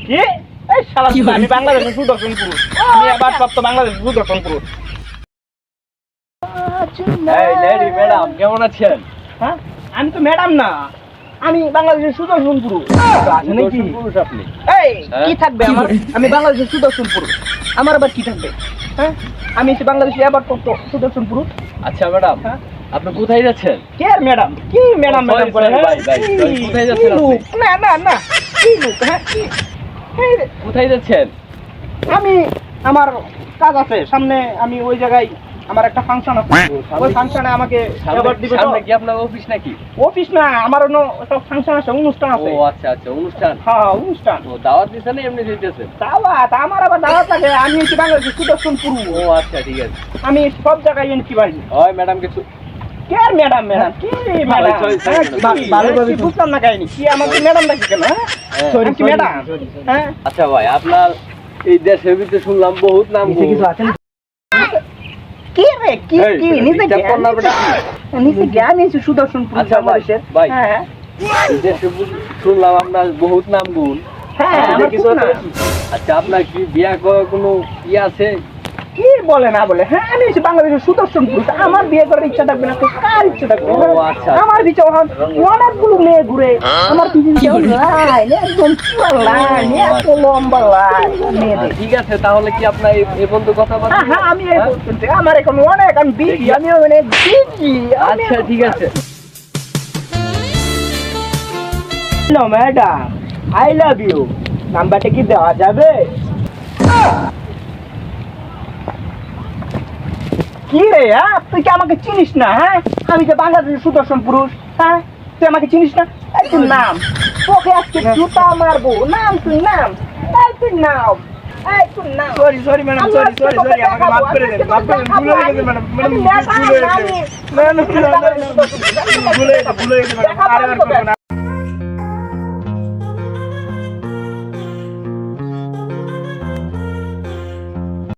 কি? এই শালা আমি বাংলাদেশের সুদর্শন পুরুষ আমি আবার প্রাপ্ত বাংলাদেশের সুদর্শন পুরুষ লেডি ম্যাডাম কেমন আছেন? হ্যাঁ? আমি তো ম্যাডাম না। আমি বাংলাদেশের সুদর্শন পুরুষ নাকি পুরুষ আপনি। এই হ্যাঁ? কি থাকবে আমার? আমি বাংলাদেশের সুদর্শন পুরুষ আমার আবার কি থাকবে? হ্যাঁ? আমি এসে বাংলাদেশে আবার কত সুদর্শন পুরুষ আচ্ছা ম্যাডাম হ্যাঁ? আপনি কোথায় যাচ্ছেন? কে আর ম্যাডাম কি ম্যাডাম করে sorry, কোথায় যাচ্ছেন না না না। কি লোক হ্যাঁ? কি- কোথায় যাচ্ছেন? আমি আমার কাজ আছে সামনে আমি ওই জায়গায় আমার একটা ফাংশন আছে। ওই ফাংশনে আমাকে অ্যাওয়ার্ড দিবে সামনে কি আপনার অফিস নাকি? অফিস না আমার অন্য একটা ফাংশন আছে অনুষ্ঠান আছে। ও আচ্ছা আচ্ছা অনুষ্ঠান। হ্যাঁ অনুষ্ঠান। ও দাওয়াত দিচ্ছেন এমনি দিতেছেন দাওয়াত আমার আবার দাওয়াত লাগে আমি হচ্ছি বাংলাদেশের সুদর্শন পুরুষ। ও আচ্ছা ঠিক আছে। আমি সব জায়গায় এনেছি বাড়ি হয় ম্যাডাম কিছু কে আর ম্যাডাম ম্যাডাম? কি ম্যাডাম? sorry, sorry, madam. কি? ভালোভাবে বুঝলাম না কাহিনী? কি আমাকে ম্যাডাম ডাকি কেন। কি ম্যাডাম আচ্ছা ভাই আপনার এই দেশের ভিতরে শুনলাম বহুত নাম কি রে? কি কি? এটা জ্ঞান করনা জ্ঞান এসে সুদর্শন আচ্ছা, ভাই, ভাই। দেশে শুনলাম আপনার বহুত নাম গুণ। হ্যাঁ কিছু আচ্ছা আপনার কি বিয়া করার কোনো ইয়ে আছে? কি বলে না বলে? হ্যাঁ আমি এসে বাংলাদেশের সুদর্শন পুরুষ। আমার বিয়ে করার ইচ্ছা থাকবে না কার ইচ্ছা থাকবে? হ্যাঁ? আচ্ছা। আমার বিচার অনেকগুলো মেয়ে ঘুরে আমার লাইন একদম লাইন এত লম্বা লাইন মেয়েদের ঠিক আছে তাহলে কি আপনার এই বন্ধু কথা বলেন হ্যাঁ, হ্যাঁ, আমি এই বলতেছি, আমার এখন অনেক আমি বিজি আমি অনেক বিজি আচ্ছা ঠিক আছে। ম্যাডাম আই লাভ ইউ নাম্বারটা কি দেওয়া যাবে? কি রে হ্যাঁ? তুই কি আমাকে চিনিস না হ্যাঁ? আমি যে বাংলাদেশের সুদর্শন পুরুষ হ্যাঁ? তুই আমাকে চিনিস না? এই তোর নাম। তোকে আজকে জুতা মারবো। নাম তুই নাম। এই তুই নাম। Sorry sorry madam sorry sorry sorry আমাকে মাফ করে দেন মাফ করে দেন ভুল হয়ে গেছে ম্যাডাম ম্যাডাম ভুল হয়ে গেছে। দেখাবো, ভুল হয়ে গেছে আমি- না না না ভুল হয়ে গেছে ভুল হয়ে গেছে ম্যাডাম আর আর করব না।